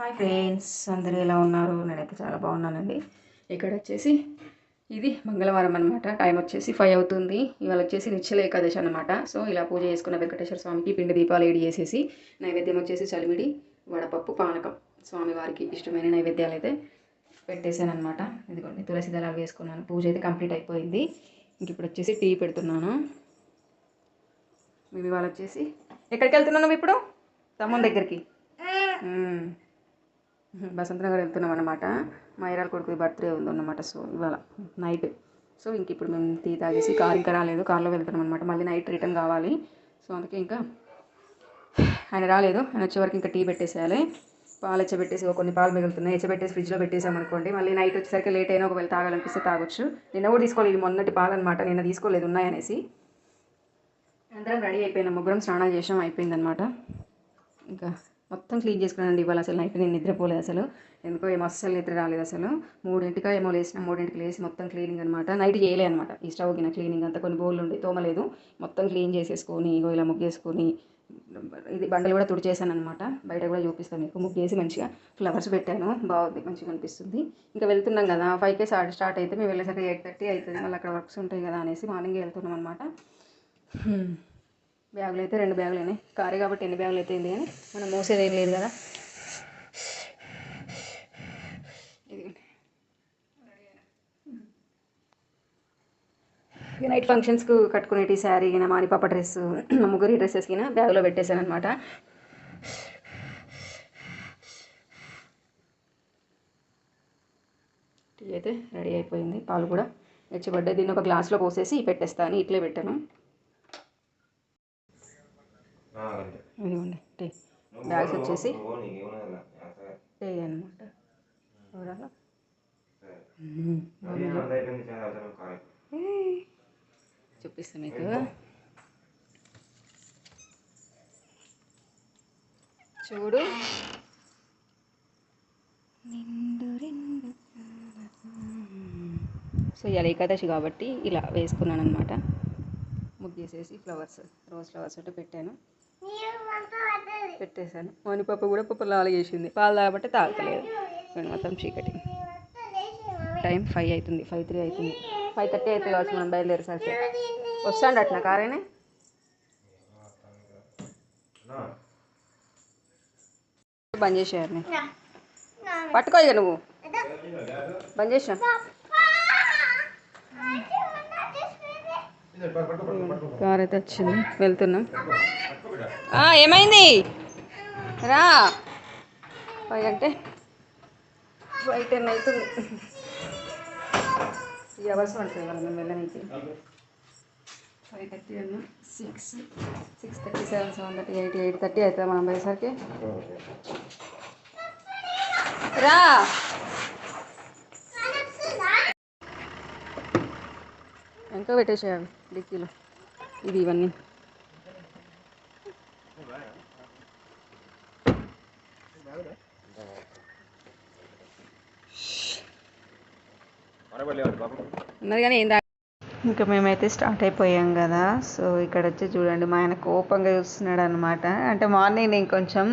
Hi friends అందరూ ఎలా ఉన్నారు? నేనైతే చాలా బాగున్నానండి. ఇక్కడ వచ్చేసి ఇది మంగళవారం అనమాట టైం వచ్చేసి ఫైవ్ అవుతుంది. ఇవాళ వచ్చేసి నిశ్చల ఏకాదశి అనమాట సో ఇలా పూజ చేసుకున్న వెంకటేశ్వర స్వామికి పిండి దీపాలు ఏడి చేసేసి నైవేద్యం వచ్చేసి చలిమిడి వడపప్పు పానకం. స్వామివారికి ఇష్టమైన నైవేద్యాలు అయితే పెట్టేశాను అనమాట ఇదిగోండి తులసి దళాలు వేసుకున్నాను. పూజ అయితే కంప్లీట్ అయిపోయింది. ఇంక ఇప్పుడు వచ్చేసి టీ పెడుతున్నాను. మేము ఇవాళ వచ్చేసి ఎక్కడికి వెళ్తున్నావు నువ్వు ఇప్పుడు? తమ్ముని దగ్గరికి. మ్మ్. బసంత నగర్ వెళ్తున్నాం అనమాట మా ఇరాల కొడుకు బర్త్డే ఉందన్నమాట. సో ఇవాళ నైట్. సో ఇంక ఇప్పుడు మేము టీ తాగేసి కార్ ఇంకా రాలేదు. కార్లో వెళ్తున్నాం అనమాట మళ్ళీ నైట్ రిటర్న్ కావాలి. సో అందుకే ఇంకా ఆయన రాలేదు. ఆయన వచ్చే వరకు ఇంకా టీ పెట్టేసేయాలి. పాలు ఎచ్చబెట్టేసి కొన్ని పాలు మిగులుతున్నాయి. ఎచ్చబెట్టేసి ఫ్రిడ్జ్లో పెట్టేసాం అనుకోండి. మళ్ళీ నైట్ వచ్చేసరికి లేట్ అయినా ఒకవేళ తాగాలనిపిస్తే తాగొచ్చు. నిన్న కూడా తీసుకోలేదు. ఇది మొన్నటి పాలు అనమాట నిన్న తీసుకోలేదు. ఉన్నాయనేసి. అందరం రెడీ అయిపోయినా. ముగ్గురం స్నానాలు చేసాం. అయిపోయిందనమాట ఇంకా మొత్తం క్లీన్ చేసుకున్నానండి. ఇవాళ అసలు నైట్ నేను నిద్రపోలేదు అసలు. ఎందుకో ఏమో అస్సలు నిద్ర రాలేదు అసలు. మూడింటికా ఏమో లేసిన మూడింటికి లేసి మొత్తం క్లీనింగ్ అనమాట నైట్ చేయలే అనమాట ఈ స్టవ్ కింద క్లీనింగ్ అంతా కొన్ని బోళ్ళు ఉండి తోమలేదు. మొత్తం క్లీన్ చేసేసుకొని ఇగో ఇలా ముగ్గేసుకొని ఇది బండలు కూడా తుడిచేసాను అనమాట బయట కూడా చూపిస్తాను మీకు. ముగ్గేసి మంచిగా ఫ్లవర్స్ పెట్టాను. బాగుంది మంచిగా అనిపిస్తుంది. ఇంకా వెళ్తున్నాం కదా. ఫైవ్కే స్టార్ట్ స్టార్ట్ అయితే మేము వెళ్ళేసరికి ఎయిట్ థర్టీ అవుతుంది. మళ్ళీ అక్కడ వర్క్స్ ఉంటాయి కదా అనేసి మార్నింగ్ వెళ్తున్నాం అనమాట బ్యాగులు అయితే రెండు బ్యాగులు అయినాయి కారు కాబట్టి ఎన్ని బ్యాగులు అయితే ఏంది కానీ మనం మోసేది ఏం లేదు కదా. ఇది నైట్ ఫంక్షన్స్కు కట్టుకునేటి శారీ గిన మానిపాప డ్రెస్ ముగ్గురి డ్రెస్సెస్ బ్యాగ్లో పెట్టేశాను అనమాట టీ అయితే రెడీ అయిపోయింది. పాలు కూడా. ఎచ్చబడ్డాయి దీన్ని ఒక గ్లాస్లో పోసేసి పెట్టేస్తాను. ఇట్లే పెట్టాను. ఇదిగోండి టీ. బ్యాగ్స్ వచ్చేసి టీ అనమాట చూడాలా చూపిస్తాను మీకు. చూడు. సో ఇవాళ ఏకాదశి కాబట్టి ఇలా వేసుకున్నాను అనమాట ముగ్గేసేసి ఫ్లవర్స్ రోజ్ ఫ్లవర్స్ అంటే పెట్టాను. పెట్టేశాను. మౌని కూడా పప్పు లాలు చేసింది. పాలు తాగబట్టి తాగలేదు నేను మొత్తం చీకటి. టైం ఫైవ్ అవుతుంది. ఫైవ్ త్రీ అవుతుంది. ఫైవ్ థర్టీ అయితే కావచ్చు మనం బయలుదేరేసరికి వస్తాండి అట్లా కారేనే? బంద్ చేసేయాలి పట్టుకో ఇక నువ్వు. బంద్ చేసా కార్ అయితే వచ్చింది. వెళ్తున్నాం. ఏమైంది? రా. ఫైవ్ అంటే ఫైవ్ టెన్ అవుతుంది. త్రీ అవర్స్ పడుతుంది కదా మేము వెళ్ళడానికి? ఫైవ్ థర్టీ అన్న? Six six thirty seven seven thirty eight eight thirty అవుతుంది మనం పోయేసరికి. రా. ఇంకా పెట్టేసేయాలి డిక్కీలో. ఇది ఇవన్నీ. ఉన్నది కానీ ఏం ఇంకా మేమైతే స్టార్ట్ అయిపోయాం కదా. సో ఇక్కడ వచ్చి చూడండి మా ఆయన కోపంగా చూస్తున్నాడు అనమాట అంటే మార్నింగ్ నేను కొంచెం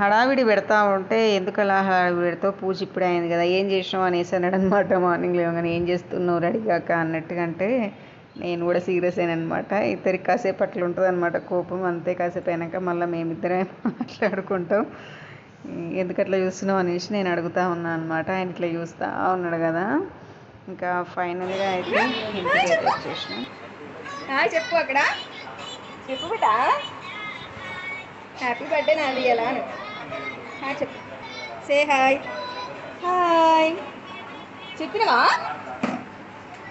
హడావిడి పెడతా ఉంటే ఎందుకు అలా హడావిడి పెడతావు? పూజ ఇప్పుడే అయింది కదా ఏం చేసినావు అనేసి అన్నాడు అనమాట మార్నింగ్ లేవగానే. ఏం చేస్తున్నావు? రెడీ కాక అన్నట్టుగా అంటే నేను కూడా సీరియస్ అనమాట ఇద్దరికి కాసేపు అట్లా ఉంటుంది అనమాట కోపం. అంతే కాసేపు అయినాక మళ్ళీ మేమిద్దరే మాట్లాడుకుంటాం. ఎందుకు అట్లా చూస్తున్నావు అనేసి నేను అడుగుతా ఉన్నాను అనమాట ఆయన ఇట్లా చూస్తా ఉన్నాడు కదా. ఇంకా ఫైనల్గా అయితే ఇంటికి అయితే వచ్చేసినాం. చెప్పు అక్కడ. చెప్పు బిడ్డ హ్యాపీ బర్త్డే నాది ఎలా చెప్పు. Say hi hi చెప్పినవా?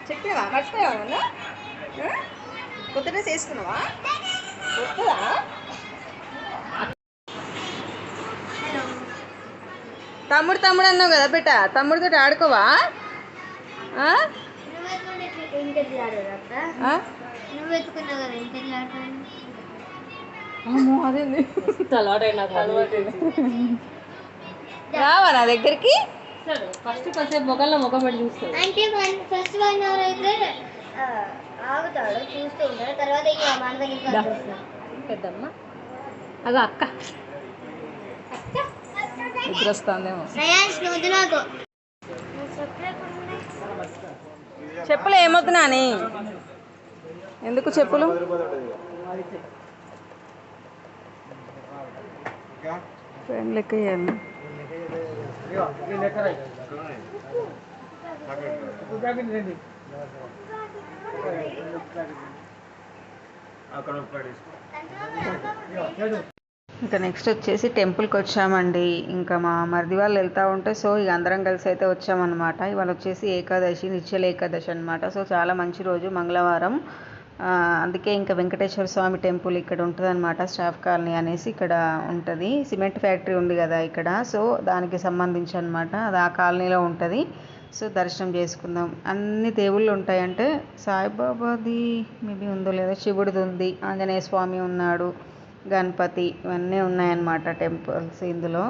చెప్పినవా మర్చిపోయావా నన్ను? కొత్త డ్రెస్ వేసుకున్నావా కొత్తదా తమ్ముడు తమ్ముడు అన్నావు కదా బిడ్డ తమ్ముడితో ఆడుకోవా? అదేంది? రావా నా దగ్గరికి? ఫస్ట్ కాసేపు మొగల్లో చూస్తాడు అంటే వన్ ఫస్ట్ వన్ అవర్ అయితే ఆగుతాడు చూస్తూ ఉంటాడు. తర్వాత ఇక పెద్దమ్మ. అగో అక్క. వస్తుందేమో. నాకు. చెప్పులు ఏమొద్దు నాని? ఎందుకు చెప్పులు? ఫ్రెండ్ లెక్క చేయాలి ఇంకా నెక్స్ట్ వచ్చేసి టెంపుల్కి వచ్చామండి. ఇంకా మా మరిది వాళ్ళు వెళ్తూ ఉంటే సో ఇక అందరం కలిసి అయితే వచ్చామన్నమాట. ఇవాళ వచ్చేసి ఏకాదశి నిశ్చల ఏకాదశి అనమాట సో చాలా మంచి రోజు మంగళవారం. అందుకే ఇంకా వెంకటేశ్వర స్వామి టెంపుల్ ఇక్కడ ఉంటుందన్నమాట స్టాఫ్ కాలనీ అనేసి ఇక్కడ ఉంటుంది. సిమెంట్ ఫ్యాక్టరీ ఉంది కదా ఇక్కడ సో దానికి సంబంధించి అనమాట అది ఆ కాలనీలో ఉంటుంది. సో దర్శనం చేసుకుందాం. అన్ని దేవుళ్ళు ఉంటాయంటే సాయిబాబాది మేబీ ఉందో లేదో శివుడిది ఉంది ఆంజనేయ స్వామి ఉన్నాడు గణపతి ఇవన్నీ ఉన్నాయన్నమాట టెంపుల్స్ ఇందులో.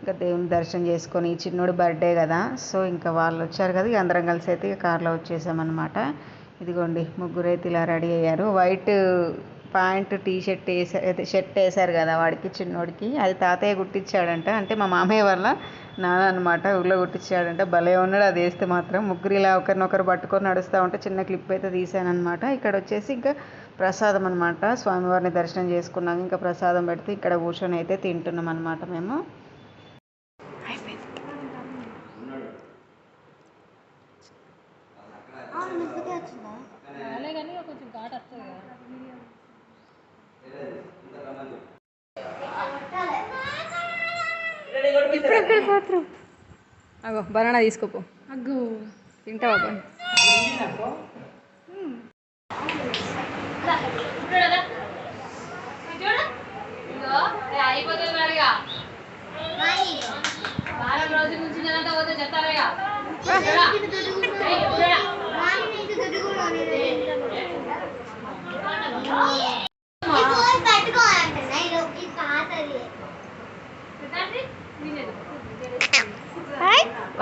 ఇంకా దేవుని దర్శనం చేసుకొని చిన్నోడు బర్త్డే కదా సో ఇంకా వాళ్ళు వచ్చారు కదా అందరం కలిసి అయితే ఇక కార్లో వచ్చేసామన్నమాట. ఇదిగోండి ముగ్గురు అయితే ఇలా రెడీ అయ్యారు. వైట్ ప్యాంట్ టీ షర్ట్ వేసారు అయితే షర్ట్ వేసారు కదా వాడికి చిన్నోడికి. అది తాతయ్య కుట్టించాడంట. అంటే మా మామయ్య వల్ల నాన్న అనమాట ఊళ్ళో కుట్టించాడంట. భలే ఉన్నాడు అది వేస్తే మాత్రం. ముగ్గురు ఇలా ఒకరినొకరు పట్టుకొని నడుస్తూ ఉంటే చిన్న క్లిప్ అయితే తీశానమాట ఇక్కడ వచ్చేసి ఇంకా ప్రసాదం అనమాట స్వామివారిని దర్శనం చేసుకున్నాక ఇంకా ప్రసాదం పెడితే ఇక్కడ కూర్చొని అయితే తింటున్నాం అనమాట మేము రాలే కానీ కొంచెం ఘాట్ వస్తుంది కదా అగో బనానా తీసుకోపో. అగ్గు. తింటావా బన్ అయిపోతుంది మరిగా వారం రోజుల నుంచి నేనంతా పోతే చెప్తారా పెట్టుకోవాలంటున్నా ఇది పాతది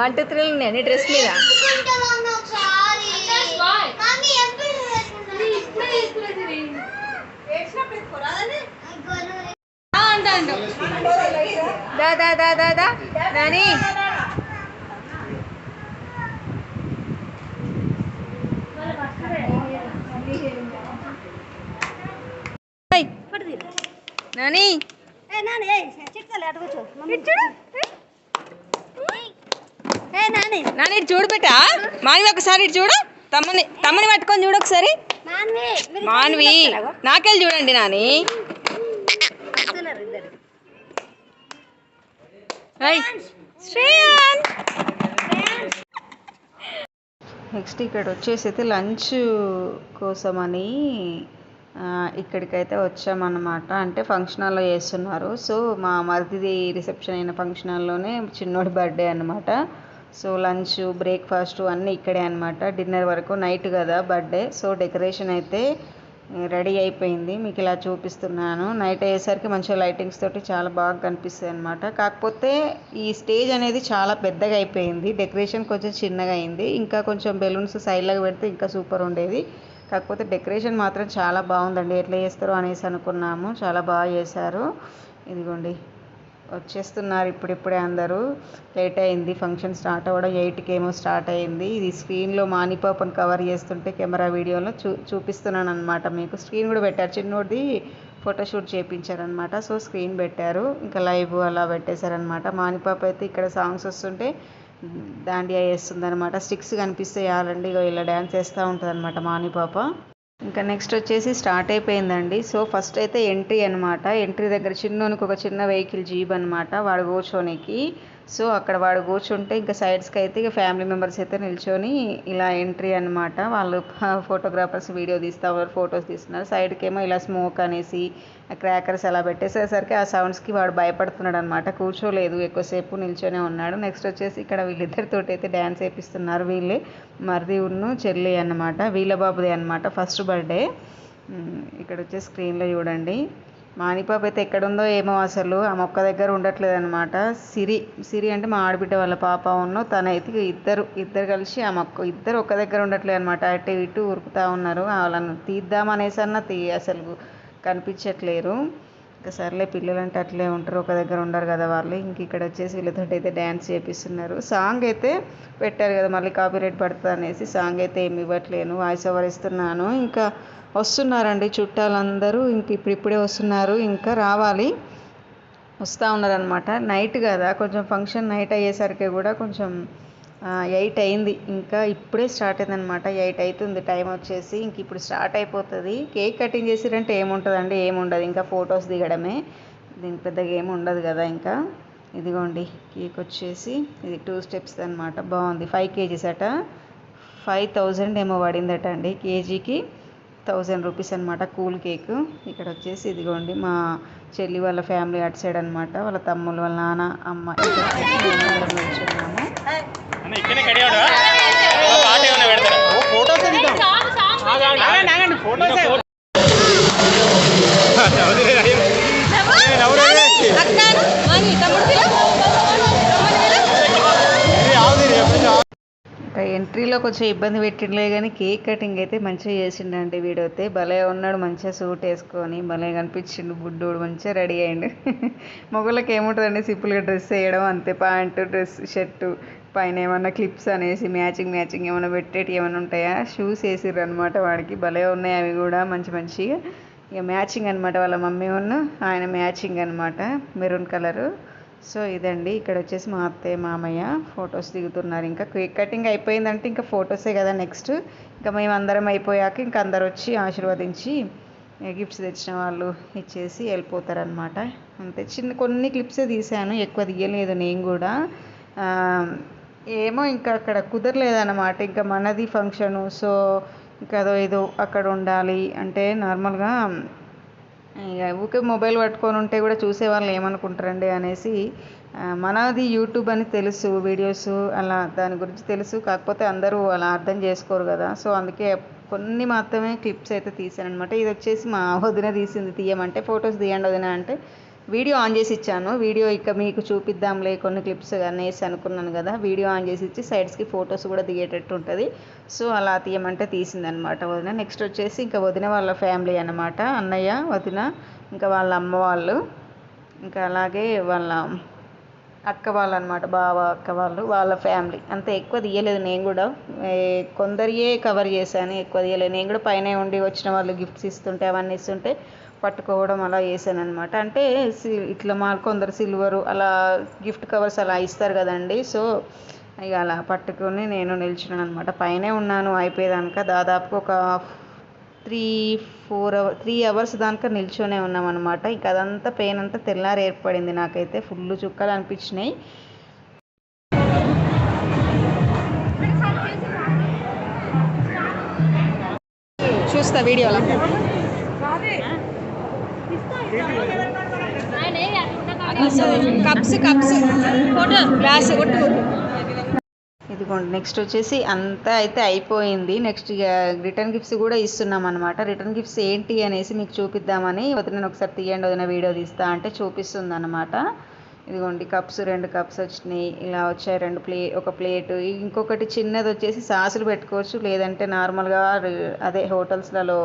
వన్ టూ త్రీ ఉన్నాయి. నీ డ్రెస్ మీద. పెట్టుకుంటామమ్మ ఒకసారి బాయ్. మమ్మీ ఎప్పుడు పెట్టుకుంటావు? అంటాడు దా దా దా దా దా నాని. చూడు మానవి ఒకసారి చూడు. తమ్ముని తమ్ముని పట్టుకొని చూడు ఒకసారి. మానవి నాకెళ్ళి చూడండి నాని. శ్రేయాన్. నెక్స్ట్ ఇక్కడ వచ్చేసి అయితే లంచ్ కోసమని ఇక్కడికైతే వచ్చామన్నమాట. అంటే ఫంక్షన్ హాల్లో చేస్తున్నారు. సో మా మరిదిది రిసెప్షన్ అయిన ఫంక్షన్ హాల్లోనే చిన్నోడి బర్త్డే అనమాట సో లంచ్ బ్రేక్ఫాస్ట్ అన్నీ ఇక్కడే అనమాట డిన్నర్ వరకు నైట్ కదా బర్త్డే. సో డెకరేషన్ అయితే రెడీ అయిపోయింది. మీకు ఇలా చూపిస్తున్నాను. నైట్ అయ్యేసరికి మంచిగా లైటింగ్స్ తోటి చాలా బాగా కనిపిస్తుంది అనమాట కాకపోతే ఈ స్టేజ్ అనేది చాలా పెద్దగా అయిపోయింది. డెకరేషన్ కొంచెం చిన్నగా అయింది. ఇంకా కొంచెం బెలూన్స్ సైడ్లోకి పెడితే ఇంకా సూపర్ ఉండేది. కాకపోతే డెకరేషన్ మాత్రం చాలా బాగుందండి. ఎట్లా చేస్తారో అనేసి అనుకున్నాము. చాలా బాగా చేశారు. ఇదిగోండి. వచ్చేస్తున్నారు ఇప్పుడిప్పుడే అందరూ. లేట్ అయింది ఫంక్షన్ స్టార్ట్ అవ్వడం ఎయిట్కి ఏమో స్టార్ట్ అయింది. ఇది స్క్రీన్లో మానిపాపని కవర్ చేస్తుంటే కెమెరా వీడియోలో చూ చూపిస్తున్నాను అనమాట మీకు. స్క్రీన్ కూడా పెట్టారు. చిన్నోడిది ఫోటోషూట్ చేయించారనమాట సో స్క్రీన్ పెట్టారు. ఇంకా లైవ్ అలా పెట్టేశారనమాట మానిపాప అయితే ఇక్కడ సాంగ్స్ వస్తుంటే దాండియా వేస్తుంది అనమాట స్టిక్స్ కనిపిస్తే చాలండి ఇగో ఇలా డ్యాన్స్ వేస్తూ ఉంటుంది అనమాట మానిపాప ఇంకా నెక్స్ట్ వచ్చేసి స్టార్ట్ అయిపోయిందండి. సో ఫస్ట్ అయితే ఎంట్రీ అనమాట ఎంట్రీ దగ్గర చిన్నోనికి ఒక చిన్న వెహికల్ జీబ్ అనమాట వాడు కూర్చోనికి. సో అక్కడ వాడు కూర్చుంటే ఇంకా సైడ్స్కి అయితే ఇక ఫ్యామిలీ మెంబర్స్ అయితే నిల్చొని ఇలా ఎంట్రీ అనమాట వాళ్ళు ఫోటోగ్రాఫర్స్ వీడియో తీస్తారు ఫొటోస్ తీస్తున్నారు. సైడ్కి ఏమో ఇలా స్మోక్ అనేసి క్రాకర్స్ అలా పెట్టేసేసరికి ఆ సౌండ్స్కి వాడు భయపడుతున్నాడు అనమాట కూర్చోలేదు ఎక్కువసేపు నిల్చొనే ఉన్నాడు. నెక్స్ట్ వచ్చేసి ఇక్కడ వీళ్ళిద్దరితోటి అయితే డ్యాన్స్ వేపిస్తున్నారు వీళ్ళే. మరిది ఉన్ను చెల్లి అన్నమాట. వీళ్ళ బాబుదే అనమాట ఫస్ట్ బర్త్డే ఇక్కడ వచ్చే స్క్రీన్లో చూడండి. మాణిపాప అయితే ఎక్కడుందో ఏమో అసలు. ఆ మొక్క దగ్గర ఉండట్లేదు అనమాట సిరి సిరి అంటే మా ఆడబిడ్డ వాళ్ళ పాప ఉన్ను తనైతే ఇద్దరు ఇద్దరు కలిసి ఆ మొక్క ఇద్దరు ఒక్క దగ్గర ఉండట్లేదు అనమాట అటు ఇటు ఉరుకుతా ఉన్నారు. వాళ్ళని తీద్దామనేసన్న తీ అసలు కనిపించట్లేరు. ఇంకా సర్లే పిల్లలు అంటే అట్లే ఉంటారు ఒక దగ్గర ఉండరు కదా వాళ్ళు. ఇంక ఇక్కడ వచ్చేసి వీళ్ళతో అయితే డ్యాన్స్ చేపిస్తున్నారు. సాంగ్ అయితే పెట్టారు కదా మళ్ళీ కాపీరైట్ పడుతుంది అనేసి సాంగ్ అయితే ఏమి ఇవ్వట్లేను వాయిస్ ఓవర్ ఇస్తున్నాను. ఇంకా వస్తున్నారండి చుట్టాలందరూ ఇంక ఇప్పుడు ఇప్పుడే వస్తున్నారు ఇంకా రావాలి. వస్తూ ఉన్నారనమాట నైట్ కదా కొంచెం ఫంక్షన్ నైట్ అయ్యేసరికి కూడా కొంచెం ఎయిట్ అయింది. ఇంకా ఇప్పుడే స్టార్ట్ అయిందనమాట ఎయిట్ అవుతుంది టైం వచ్చేసి ఇంక ఇప్పుడు స్టార్ట్ అయిపోతుంది. కేక్ కటింగ్ చేసిరంటే ఏముంటుందండి? ఏముండదు. ఇంకా ఫొటోస్ దిగడమే. దీనికి పెద్దగా ఏమి ఉండదు కదా ఇంకా. ఇదిగోండి కేక్ వచ్చేసి ఇది టూ స్టెప్స్ అనమాట బాగుంది. ఫైవ్ కేజీస్ అట. ఫైవ్ థౌజండ్ ఏమో పడిందట అండి కేజీకి థౌజండ్ రూపీస్ అనమాట కూల్ కేక్. ఇక్కడ వచ్చేసి ఇదిగోండి మా చెల్లి వాళ్ళ ఫ్యామిలీ అటు సైడ్ అనమాట వాళ్ళ తమ్ముళ్ళు వాళ్ళ నాన్న అమ్మ ఇక్కడనే పాట ఏమైనా పెడతారా? ఫోటోస్ ఫోటోస్ ఎంట్రీలో కొంచెం ఇబ్బంది పెట్టిండలే కానీ కేక్ కటింగ్ అయితే మంచిగా చేసిండండి వీడైతే. భలే ఉన్నాడు మంచిగా సూట్ వేసుకొని భలే కనిపించిండు బుడ్డోడు మంచిగా రెడీ అయ్యిండు. మొగళ్ళకి ఏముంటుందండి సింపుల్గా డ్రెస్ వేయడం అంతే. ప్యాంటు డ్రెస్ షర్టు పైన ఏమన్నా క్లిప్స్ అనేసి మ్యాచింగ్ మ్యాచింగ్ ఏమైనా పెట్టేటి ఏమైనా ఉంటాయా? షూస్ వేసిర్రు అనమాట వాడికి. భలే ఉన్నాయి అవి కూడా మంచి మంచిగా. ఇక మ్యాచింగ్ అనమాట వాళ్ళ మమ్మీ ఉన్న ఆయన మ్యాచింగ్ అనమాట మెరూన్ కలరు. సో ఇదండి. ఇక్కడ వచ్చేసి మా అత్తయ్య మామయ్య ఫొటోస్ దిగుతున్నారు. ఇంకా కేక్ కటింగ్ అయిపోయిందంటే ఇంకా ఫొటోసే కదా నెక్స్ట్. ఇంకా మేము అందరం అయిపోయాక ఇంకా అందరు వచ్చి ఆశీర్వదించి గిఫ్ట్స్ తెచ్చిన వాళ్ళు ఇచ్చేసి వెళ్ళిపోతారనమాట అంతే. చిన్న కొన్ని క్లిప్సే తీసాను ఎక్కువ తీయలేదు నేను కూడా. ఏమో ఇంకా అక్కడ కుదరలేదన్నమాట. ఇంకా మనది ఫంక్షను సో ఇంకా అదో ఏదో అక్కడ ఉండాలి అంటే నార్మల్గా ఇక ఊకే మొబైల్ పట్టుకొని ఉంటే కూడా చూసేవాళ్ళు ఏమనుకుంటారండి అనేసి మనది యూట్యూబ్ అని తెలుసు వీడియోస్ అలా దాని గురించి తెలుసు కాకపోతే అందరూ అలా అర్థం చేసుకోరు కదా. సో అందుకే కొన్ని మాత్రమే క్లిప్స్ అయితే తీసాను అనమాట ఇది వచ్చేసి మా వదిన తీసింది తీయమంటే ఫొటోస్ తీయండి వదిన అంటే వీడియో ఆన్ చేసి ఇచ్చాను. వీడియో ఇక మీకు చూపిద్దాంలే కొన్ని క్లిప్స్ అనేసి అనుకున్నాను కదా. వీడియో ఆన్ చేసి ఇచ్చి సైడ్స్కి ఫొటోస్ కూడా దిగేటట్టు ఉంటుంది. సో అలా తీయమంటే తీసిందనమాట వదిన. నెక్స్ట్ వచ్చేసి ఇంకా వదిన వాళ్ళ ఫ్యామిలీ అనమాట అన్నయ్య వదిన ఇంకా వాళ్ళ అమ్మ వాళ్ళు ఇంకా అలాగే వాళ్ళ అక్క వాళ్ళు అనమాట బావ అక్క వాళ్ళు వాళ్ళ ఫ్యామిలీ అంత ఎక్కువ తీయలేదు నేను కూడా. కొందరియే కవర్ చేశాను ఎక్కువ తీయలేదు. నేను కూడా పైన ఉండి వచ్చిన వాళ్ళు గిఫ్ట్స్ ఇస్తుంటే అవన్నీ ఇస్తుంటే పట్టుకోవడం అలా చేశాను అనమాట అంటే ఇట్లా మా కొందరు సిల్వరు అలా గిఫ్ట్ కవర్స్ అలా ఇస్తారు కదండి. సో ఇక అలా పట్టుకొని నేను నిల్చున్నాను అనమాట పైనే ఉన్నాను అయిపోయేదానిక దాదాపు ఒక three four hour three hours దాకా నిల్చొనే ఉన్నాం అనమాట అదంతా పెయిన్ అంతా తెల్లారి ఏర్పడింది నాకైతే. ఫుల్ చుక్కలు అనిపించినాయి. చూస్తా వీడియోలో. Cups cups. ఫోటో గ్లాస్ కొట్టు. ఇదిగోండి నెక్స్ట్ వచ్చేసి అంతా అయితే అయిపోయింది. నెక్స్ట్ ఇక రిటర్న్ గిఫ్ట్స్ కూడా ఇస్తున్నాం అనమాట రిటర్న్ గిఫ్ట్స్ ఏంటి అనేసి మీకు చూపిద్దామని వదిన ఒకసారి తీయండి వదిన వీడియో తీస్తా అంటే చూపిస్తుంది అనమాట ఇదిగోండి కప్స్ రెండు కప్స్ వచ్చినాయి. ఇలా వచ్చాయి రెండు ప్లే ఒక ప్లేట్. ఇంకొకటి చిన్నది వచ్చేసి సాసులు పెట్టుకోవచ్చు. లేదంటే నార్మల్గా అదే హోటల్స్లలో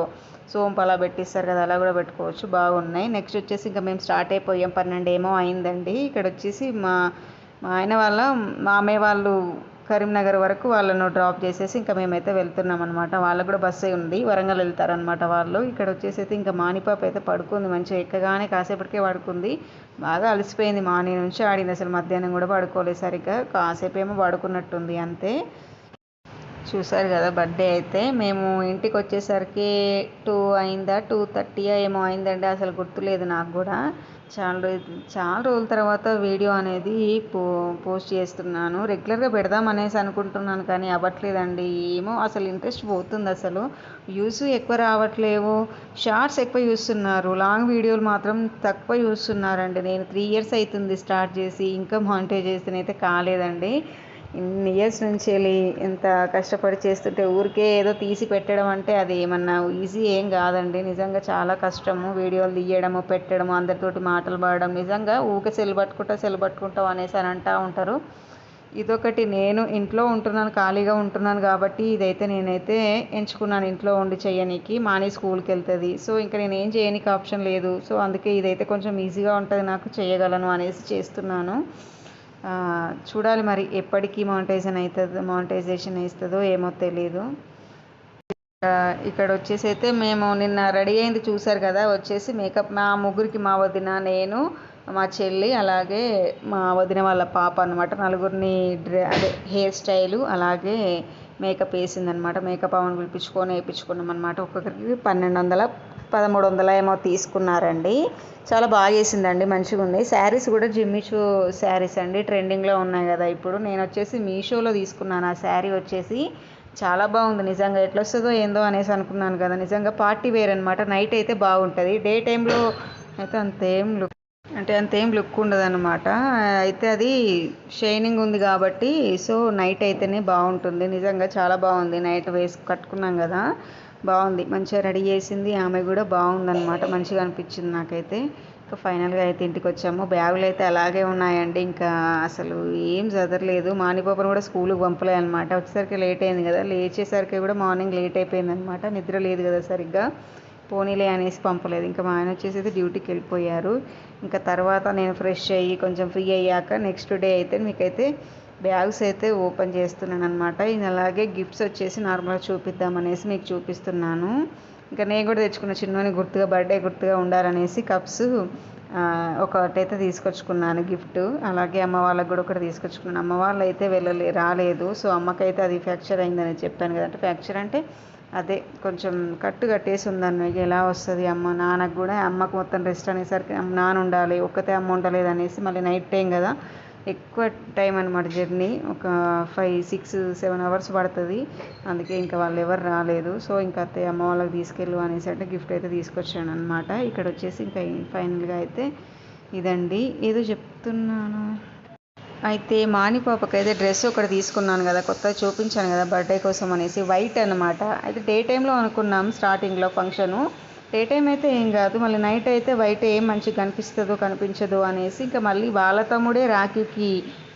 సోంపు అలా పెట్టిస్తారు కదా అలా కూడా పెట్టుకోవచ్చు. బాగున్నాయి. నెక్స్ట్ వచ్చేసి ఇంకా మేము స్టార్ట్ అయిపోయాం. పన్నెండు ఏమో అయిందండి. ఇక్కడ వచ్చేసి మా మా ఆయన వాళ్ళ మామయ్య వాళ్ళు కరీంనగర్ వరకు వాళ్ళను డ్రాప్ చేసేసి ఇంకా మేమైతే వెళ్తున్నాం అనమాట వాళ్ళకు కూడా బస్సే ఉంది. వరంగల్ వెళ్తారనమాట వాళ్ళు. ఇక్కడ వచ్చేసి అయితే ఇంకా మానిపాప అయితే పడుకుంది. మంచిగా ఎక్కగానే కాసేపటికే పడుకుంది. బాగా అలసిపోయింది మార్నింగ్ నుంచి. ఆడింది అసలు మధ్యాహ్నం కూడా పడుకోలేదు సరిగ్గా. కాసేపేమో పడుకున్నట్టుంది అంతే. చూసారు కదా బర్త్డే అయితే. మేము ఇంటికి వచ్చేసరికి టూ అయిందా? టూ థర్టీ ఏమో అయిందండి. అసలు గుర్తులేదు నాకు కూడా. చాలా రోజు చాలా రోజుల తర్వాత వీడియో అనేది పో పోస్ట్ చేస్తున్నాను. రెగ్యులర్గా పెడదాం అనేసి అనుకుంటున్నాను కానీ అవ్వట్లేదండి. ఏమో అసలు ఇంట్రెస్ట్ పోతుంది అసలు. వ్యూస్ ఎక్కువ రావట్లేవు. షార్ట్స్ ఎక్కువ చూస్తున్నారు లాంగ్ వీడియోలు మాత్రం తక్కువ చూస్తున్నారండి నేను త్రీ ఇయర్స్ అవుతుంది స్టార్ట్ చేసి ఇంకా మానిటైజేషన్ అయితే కాలేదండి. ఇన్ని ఇయర్స్ నుంచి వెళ్ళి ఎంత కష్టపడి చేస్తుంటే ఊరికే ఏదో తీసి పెట్టడం అంటే అది ఏమన్నా ఈజీ ఏం కాదండి. నిజంగా చాలా కష్టము. వీడియోలు తీయడము పెట్టడము అందరితోటి మాటలు పాడడం. నిజంగా ఊకే సెల్ పట్టుకుంటా సెల్ పట్టుకుంటాం అనేసి అని అంటూ ఉంటారు. ఇదొకటి. నేను ఇంట్లో ఉంటున్నాను ఖాళీగా ఉంటున్నాను కాబట్టి ఇదైతే నేనైతే ఎంచుకున్నాను ఇంట్లో ఉండి చేయనీకి. మానే స్కూల్కి వెళ్తుంది. సో ఇంకా నేను ఏం చేయనీకి ఆప్షన్ లేదు. సో అందుకే ఇదైతే కొంచెం ఈజీగా ఉంటుంది నాకు చేయగలను అనేసి చేస్తున్నాను. చూడాలి మరి ఎప్పటికీ మానిటైజేషన్ అవుతుందో మానిటైజేషన్ ఇస్తుందో ఏమో తెలియదు ఇక్కడ వచ్చేసి అయితే మేము నిన్న రెడీ అయింది చూసారు కదా వచ్చేసి మేకప్ మా ముగ్గురికి మా వదిన నేను మా చెల్లి అలాగే మా వదిన వాళ్ళ పాప అనమాట నలుగురిని డ్రె అదే హెయిర్ స్టైలు అలాగే మేకప్ వేసిందనమాట. మేకప్ ఆమెను పిలిపించుకొని వేయించుకున్నాం అనమాట ఒక్కొక్కరికి పన్నెండు వందల పదమూడు వందల ఏమో తీసుకున్నారండి. చాలా బాగా వేసిందండి మంచిగా ఉంది. శారీస్ కూడా జిమ్మిచూ శారీస్ అండి ట్రెండింగ్లో ఉన్నాయి కదా ఇప్పుడు. నేను వచ్చేసి మీషోలో తీసుకున్నాను. ఆ శారీ వచ్చేసి చాలా బాగుంది. నిజంగా ఎట్లా వస్తుందో ఏందో అనేసి అనుకున్నాను కదా. నిజంగా పార్టీ వేర్ అనమాట నైట్ అయితే బాగుంటుంది. డే టైంలో అయితే అంతేం లుక్ అంటే అంతేం లుక్ ఉండదు అనమాట అయితే అది షైనింగ్ ఉంది కాబట్టి సో నైట్ అయితేనే బాగుంటుంది. నిజంగా చాలా బాగుంది. నైట్ వేసి కట్టుకున్నాం కదా బాగుంది. మంచిగా రెడీ చేసింది. ఆమె కూడా బాగుందన్నమాట. మంచిగా అనిపించింది నాకైతే. ఇంకా ఫైనల్గా అయితే ఇంటికి వచ్చాము బ్యాగులు అయితే అలాగే ఉన్నాయండి. ఇంకా అసలు ఏం చదరలేదు. మానిపాపను కూడా స్కూల్కి పంపలే అనమాట వచ్చేసరికి లేట్ అయింది కదా. లేచేసరికి కూడా మార్నింగ్ లేట్ అయిపోయింది అనమాట నిద్ర లేదు కదా సరిగ్గా. పోనీలే అనేసి పంపలేదు. ఇంకా మా ఆయన వచ్చేసి అయితే డ్యూటీకి వెళ్ళిపోయారు. ఇంకా తర్వాత నేను ఫ్రెష్ అయ్యి కొంచెం ఫ్రీ అయ్యాక నెక్స్ట్ డే అయితే మీకైతే బ్యాగ్స్ అయితే ఓపెన్ చేస్తున్నాను అనమాట అలాగే గిఫ్ట్స్ వచ్చేసి నార్మల్గా చూపిద్దామనేసి మీకు చూపిస్తున్నాను. ఇంకా నేను కూడా తెచ్చుకున్న చిన్నని గుర్తుగా బర్త్డే గుర్తుగా ఉండాలనేసి కప్స్ ఒకటైతే తీసుకొచ్చుకున్నాను గిఫ్ట్. అలాగే అమ్మ వాళ్ళకి కూడా ఒకటి తీసుకొచ్చుకున్నాను. అమ్మ వాళ్ళు అయితే వెళ్ళలే రాలేదు. సో అమ్మకైతే అది ఫ్రాక్చర్ అయిందని చెప్పాను కదా అంటే ఫ్రాక్చర్ అంటే అదే కొంచెం కట్టు కట్టేసి ఉందని ఎలా వస్తుంది అమ్మ? నాన్నకు కూడా అమ్మకు మొత్తం రెస్ట్ అనేసరికి నాన్న ఉండాలి ఒక్కతే అమ్మ ఉండలేదు అనేసి మళ్ళీ నైట్ టైం కదా. ఎక్కువ టైం అనమాట జర్నీ ఒక ఫైవ్ సిక్స్ సెవెన్ అవర్స్ పడుతుంది. అందుకే ఇంకా వాళ్ళు ఎవరు రాలేదు. సో ఇంకా అత్తయ్య అమ్మ వాళ్ళకి తీసుకెళ్ళు అనేసి అంటే గిఫ్ట్ అయితే తీసుకొచ్చాను అనమాట ఇక్కడ వచ్చేసి ఇంకా ఫైనల్గా అయితే ఇదండి. ఏదో చెప్తున్నాను. అయితే మాని పాపకైతే డ్రెస్ ఒకటి తీసుకున్నాను కదా కొత్తగా చూపించాను కదా బర్త్డే కోసం అనేసి వైట్ అనమాట అయితే డే టైంలో అనుకున్నాం స్టార్టింగ్లో ఫంక్షను. డే టైం అయితే ఏం కాదు మళ్ళీ నైట్ అయితే వైట్ ఏం మంచిగా కనిపిస్తుందో కనిపించదు అనేసి ఇంకా మళ్ళీ వాళ్ళ తమ్ముడే రాఖీకి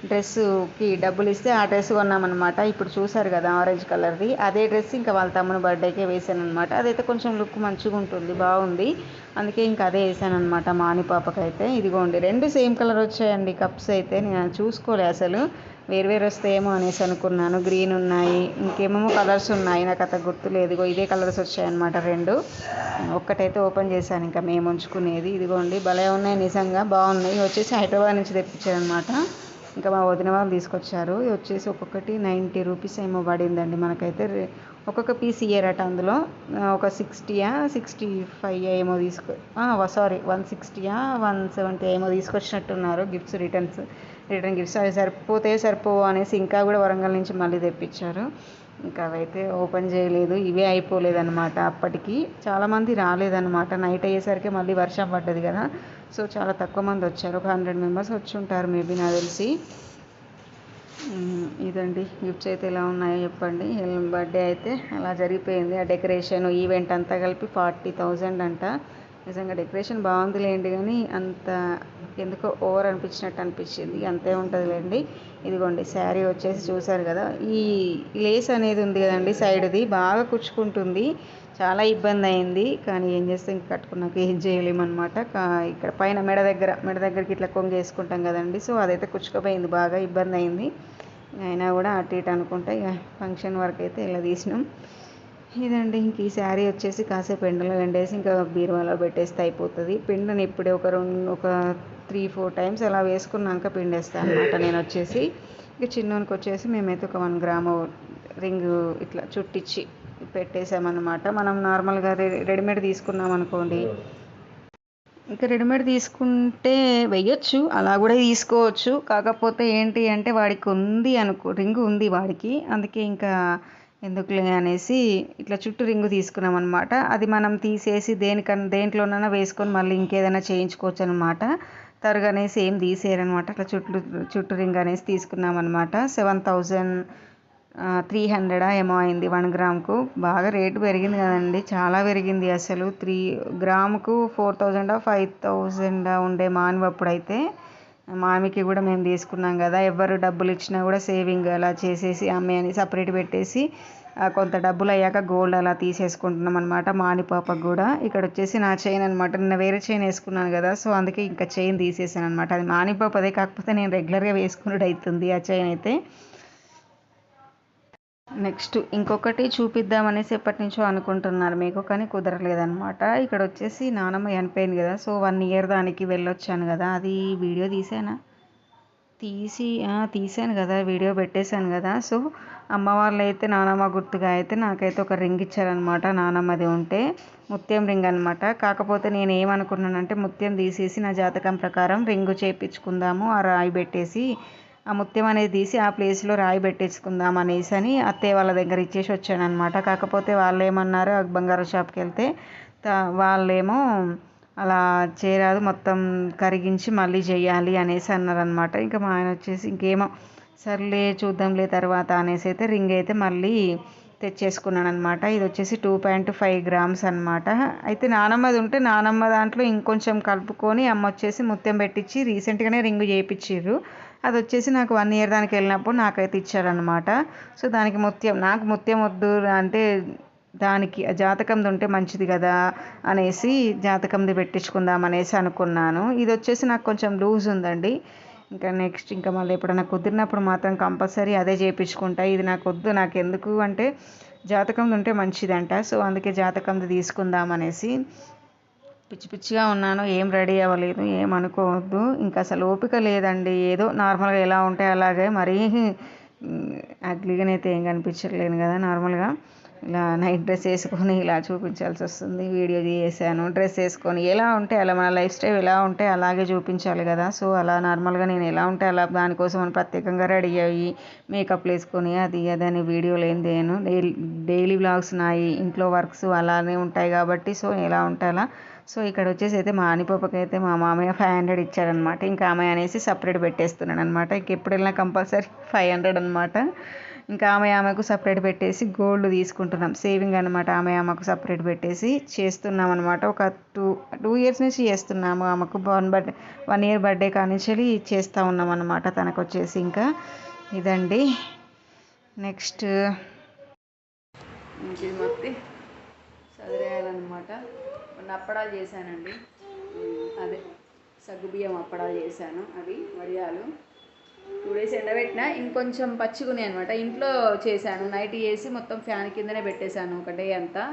డ్రెస్సుకి డబ్బులు ఇస్తే ఆ డ్రెస్ కొన్నామన్నమాట. ఇప్పుడు చూసారు కదా ఆరెంజ్ కలర్ది. అదే డ్రెస్ ఇంకా వాళ్ళ తమ్ముని బర్త్డేకే వేసాను అనమాట అదైతే కొంచెం లుక్ మంచిగా ఉంటుంది బాగుంది. అందుకే ఇంకా అదే వేసాను అనమాట మాని పాపకైతే. ఇదిగోండి రెండు సేమ్ కలర్ వచ్చాయండి కప్స్ అయితే. నేను చూసుకోలే అసలు. వేరువేరు వస్తాయేమో అనేసి అనుకున్నాను. గ్రీన్ ఉన్నాయి ఇంకేమేమో కలర్స్ ఉన్నాయి. నాకు అంత గుర్తులేదు. ఇగో ఇదే కలర్స్ వచ్చాయన్నమాట రెండు. ఒక్కటైతే ఓపెన్ చేశాను ఇంకా మేము ఉంచుకునేది. ఇదిగోండి భలే ఉన్నాయి నిజంగా. బాగున్నాయి. వచ్చేసి హైదరాబాద్ నుంచి తెప్పించారనమాట ఇంకా మా వదిన వాళ్ళు తీసుకొచ్చారు. ఇది వచ్చేసి ఒక్కొక్కటి నైంటీ రూపీస్ ఏమో పడిందండి మనకైతే. ఒక్కొక్క పీస్ ఇయ్యారట అందులో. ఒక సిక్స్టీయా సిక్స్టీ ఫైవ్ ఏమో తీసుకో సారీ వన్ సిక్స్టీయా వన్ సెవెంటీ ఏమో తీసుకొచ్చినట్టున్నారు గిఫ్ట్స్ రిటర్న్స్ రిటర్న్ గిఫ్ట్స్. అవి సరిపోతే సరిపోవు అనేసి ఇంకా కూడా వరంగల్ నుంచి మళ్ళీ తెప్పించారు. ఇంకా అవైతే ఓపెన్ చేయలేదు. ఇవే అయిపోలేదన్నమాట అప్పటికి. చాలామంది రాలేదన్నమాట. నైట్ అయ్యేసరికి మళ్ళీ వర్షం పడ్డది కదా. సో చాలా తక్కువ మంది వచ్చారు. ఒక హండ్రెడ్ మెంబర్స్ వచ్చి ఉంటారు మేబీ నాకు తెలిసి. ఇదండి. గిఫ్ట్స్ అయితే ఎలా ఉన్నాయో చెప్పండి. బర్త్డే అయితే అలా జరిగిపోయింది. ఆ డెకరేషన్ ఈవెంట్ అంతా కలిపి ఫార్టీ థౌజండ్ అంట. నిజంగా డెకరేషన్ బాగుందిలేండి కానీ అంత ఎందుకో ఓవర్ అనిపించినట్టు అనిపించింది. అంతే ఉంటుందిలేండి. ఇదిగోండి శారీ వచ్చేసి చూసారు కదా. ఈ లేస్ అనేది ఉంది కదండి సైడ్ది. బాగా కుచ్చుకుంటుంది. చాలా ఇబ్బంది అయింది కానీ ఏం చేస్తే ఇంక కట్టుకున్నాక ఏం చేయలేమన్నమాట. ఇక్కడ పైన మెడ దగ్గర మెడ దగ్గరికి ఇట్లా కొంగు వేసుకుంటాం కదండి. సో అదైతే కుచ్చుకుపోయింది బాగా ఇబ్బంది అయింది అయినా కూడా అటు ఇటు అనుకుంటే ఇక ఫంక్షన్ వరకు అయితే ఇలా తీసినాం. ఇదండి ఇంక ఈ శారీ వచ్చేసి కాసేపు ఎండలో ఎండేసి ఇంకా బీరువాలో పెట్టేస్తే అయిపోతుంది. పిండిని ఇప్పుడే ఒక రెండు ఒక త్రీ ఫోర్ టైమ్స్ అలా వేసుకున్నాక పిండేస్తాను అనమాట నేను వచ్చేసి. ఇక చిన్నోనికి వచ్చేసి మేమైతే ఒక వన్ గ్రాము రింగ్ ఇట్లా చుట్టించి పెట్టేసామన్నమాట మనం నార్మల్గా రెడీ రెడీమేడ్ తీసుకున్నాం అనుకోండి. ఇంకా రెడీమేడ్ తీసుకుంటే వెయ్యొచ్చు అలా కూడా తీసుకోవచ్చు. కాకపోతే ఏంటి అంటే వాడికి ఉంది అనుకో రింగు ఉంది వాడికి. అందుకే ఇంకా ఎందుకులే అనేసి ఇట్లా చుట్టూ రింగు తీసుకున్నాం అనమాట అది మనం తీసేసి దేనికన్నా దేంట్లోనైనా వేసుకొని మళ్ళీ ఇంకేదైనా చేయించుకోవచ్చు అనమాట తరుగు అనేసి ఏం తీసేయరనమాట అట్లా చుట్టూ చుట్టూ రింగ్ అనేసి తీసుకున్నాం అనమాట సెవెన్ థౌజండ్ త్రీ హండ్రెడా ఏమో అయింది వన్ గ్రామ్కు. బాగా రేటు పెరిగింది కదండి. చాలా పెరిగింది అసలు. త్రీ గ్రాముకు ఫోర్ థౌజండ్ ఫైవ్ థౌజండ్ ఉండే మానవ అప్పుడైతే. మామికి కూడా మేము తీసుకున్నాం కదా. ఎవరు డబ్బులు ఇచ్చినా కూడా సేవింగ్ అలా చేసేసి అమ్మే అని సపరేట్ పెట్టేసి ఆ, కొంత డబ్బులు అయ్యాక గోల్డ్ అలా తీసేసుకుంటున్నాం అనమాట మాని పాపకు కూడా. ఇక్కడ వచ్చేసి నా చైన్ అనమాట నిన్న వేరే చైన్ వేసుకున్నాను కదా. సో అందుకే ఇంకా చైన్ తీసేసాను అనమాట అది మాని పాపదే కాకపోతే నేను రెగ్యులర్గా వేసుకున్నట్టు అవుతుంది ఆ చైన్ అయితే. నెక్స్ట్ ఇంకొకటి చూపిద్దామనేసి ఎప్పటి నుంచో అనుకుంటున్నారు మీకు కానీ కుదరలేదనమాట ఇక్కడ వచ్చేసి నానమ్మ చనిపోయింది కదా సో వన్ ఇయర్ దానికి వెళ్ళొచ్చాను కదా అది వీడియో తీసానా తీసి తీసాను కదా వీడియో పెట్టేశాను కదా. సో అమ్మ వాళ్ళు అయితే నానమ్మ గుర్తుగా అయితే నాకైతే ఒక రింగ్ ఇచ్చారనమాట నానమ్మది ఉంటే. ముత్యం రింగ్ అనమాట కాకపోతే నేను ఏమనుకున్నానంటే ముత్యం తీసేసి నా జాతకం ప్రకారం రింగు చేయించుకుందాము ఆ రాయి పెట్టేసి ఆ ముత్యం అనేది తీసి ఆ ప్లేస్లో రాయి పెట్టేసుకుందాం అనేసి అని అత్తయ్య వాళ్ళ దగ్గర ఇచ్చేసి వచ్చాడనమాట కాకపోతే వాళ్ళు ఏమన్నారు ఆ బంగారం షాప్కి వెళ్తే వాళ్ళేమో అలా చేరాదు మొత్తం కరిగించి మళ్ళీ చేయాలి అనేసి అన్నారనమాట ఇంకా మా ఆయన వచ్చేసి ఇంకేమో సర్లే చూద్దాంలే తర్వాత అనేసి అయితే రింగ్ అయితే మళ్ళీ తెచ్చేసుకున్నాను అనమాట ఇది వచ్చేసి టూ పాయింట్ ఫైవ్ గ్రామ్స్ అనమాట అయితే నానమ్మది ఉంటే నానమ్మ దాంట్లో ఇంకొంచెం కలుపుకొని అమ్మ వచ్చేసి ముత్యం పెట్టించి రీసెంట్గానే రింగ్ చేయించారు అది వచ్చేసి నాకు వన్ ఇయర్ దానికి వెళ్ళినప్పుడు నాకైతే ఇచ్చారనమాట సో దానికి ముత్యం నాకు ముత్యం వద్దు అంటే దానికి జాతకంది ఉంటే మంచిది కదా అనేసి జాతకంది పెట్టించుకుందాం అనేసి అనుకున్నాను. ఇది వచ్చేసి నాకు కొంచెం లూజ్ ఉందండి. ఇంకా నెక్స్ట్ ఇంకా మళ్ళీ ఎప్పుడైనా కుదిరినప్పుడు మాత్రం కంపల్సరీ అదే చేయించుకుంటా ఇది నాకు వద్దు నాకు ఎందుకు అంటే జాతకంది ఉంటే మంచిదంట. సో అందుకే జాతకంది తీసుకుందాం అనేసి పిచ్చి పిచ్చిగా ఉన్నాను ఏం రెడీ అవ్వలేదు ఏం అనుకోవద్దు. ఇంకా అసలు ఓపిక లేదండి. ఏదో నార్మల్గా ఎలా ఉంటే అలాగే మరీ అగ్లీగానైతే ఏం కనిపించట్లేను కదా నార్మల్గా. ఇలా నైట్ డ్రెస్ వేసుకొని ఇలా చూపించాల్సి వస్తుంది. వీడియో చేశాను డ్రెస్ వేసుకొని ఎలా ఉంటే అలా మన లైఫ్ స్టైల్ ఎలా ఉంటే అలాగే చూపించాలి కదా. సో అలా నార్మల్గా నేను ఎలా ఉంటే అలా దానికోసం అని ప్రత్యేకంగా రెడీ అయ్యి మేకప్ వేసుకొని అది అదని అని వీడియోలు ఏం చేయను డైలీ డైలీ వ్లాగ్స్ నాయి ఇంట్లో వర్క్స్ అలానే ఉంటాయి కాబట్టి సో ఎలా ఉంటే అలా. సో ఇక్కడ వచ్చేసి అయితే మా ఆనిపాపకి అయితే మా మామయ్య ఫైవ్ హండ్రెడ్ ఇచ్చారనమాట ఇంకా ఆమె అనేసి సపరేట్ పెట్టేస్తున్నాను అనమాట ఇంక ఎప్పుడు వెళ్ళినా కంపల్సరీ ఫైవ్ హండ్రెడ్ అనమాట. ఇంకా ఆమె ఆమెకు సపరేట్ పెట్టేసి గోల్డ్ తీసుకుంటున్నాం. సేవింగ్ అనమాట ఆమె ఆమెకు సపరేట్ పెట్టేసి చేస్తున్నాం అనమాట ఒక టూ టూ ఇయర్స్ నుంచి చేస్తున్నాము. ఆమెకు one birthday one year birthday కానించి చేస్తూ ఉన్నాం అనమాట తనకు వచ్చేసి ఇంకా. ఇదండి. నెక్స్ట్ ఇది మొత్తం చదివేయాలన్నమాట కొన్ని అప్పడాలు చేశానండి. అదే సగ్గుబియ్యం అప్పడాలు చేశాను. అవి వడియాలు. టూ డేస్ ఎండబెట్టిన ఇంకొంచెం పచ్చిగా అనమాట ఇంట్లో చేశాను. నైట్ వేసి మొత్తం ఫ్యాన్ కిందనే పెట్టేశాను ఒక డే అంతా.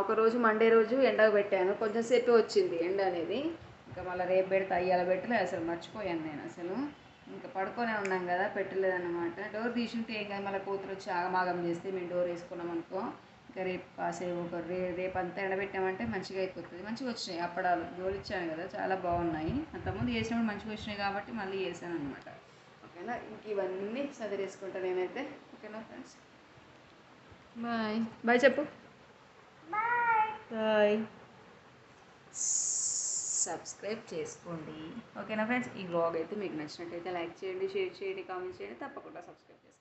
ఒకరోజు మండే రోజు ఎండకు పెట్టాను. కొంచెం సేపు వచ్చింది ఎండ అనేది. ఇంకా మళ్ళీ రేపు పెడితే అయ్యాల పెట్టలే అసలు మర్చిపోయాను నేను అసలు. ఇంకా పడుకొనే ఉన్నాం కదా పెట్టలేదన్నమాట. డోర్ తీసుంటే ఏం కాదు మళ్ళీ కూతురు వచ్చి ఆగమాగం చేస్తే మేము డోర్ వేసుకున్నాం అనుకో. ఇంకా రేపు కాసేపు ఒక రే రేపు అంతా ఎండబెట్టామంటే మంచిగా అయిపోతుంది. మంచిగా వచ్చినాయి అప్పడాలు. జోలిచ్చాను కదా చాలా బాగున్నాయి. అంతకుముందు చేసినప్పుడు మంచిగా వచ్చినాయి కాబట్టి మళ్ళీ చేశాను అనమాట ఓకేనా ఇంక ఇవన్నీ చదివేసుకుంటా నేనైతే. ఓకేనా ఫ్రెండ్స్ బాయ్ బాయ్ చెప్పు. బాయ్ సబ్స్క్రైబ్ చేసుకోండి. ఓకేనా ఫ్రెండ్స్ ఈ బ్లాగ్ అయితే మీకు నచ్చినట్టయితే లైక్ చేయండి షేర్ చేయండి కామెంట్ చేయండి తప్పకుండా సబ్స్క్రైబ్ చేసుకోండి.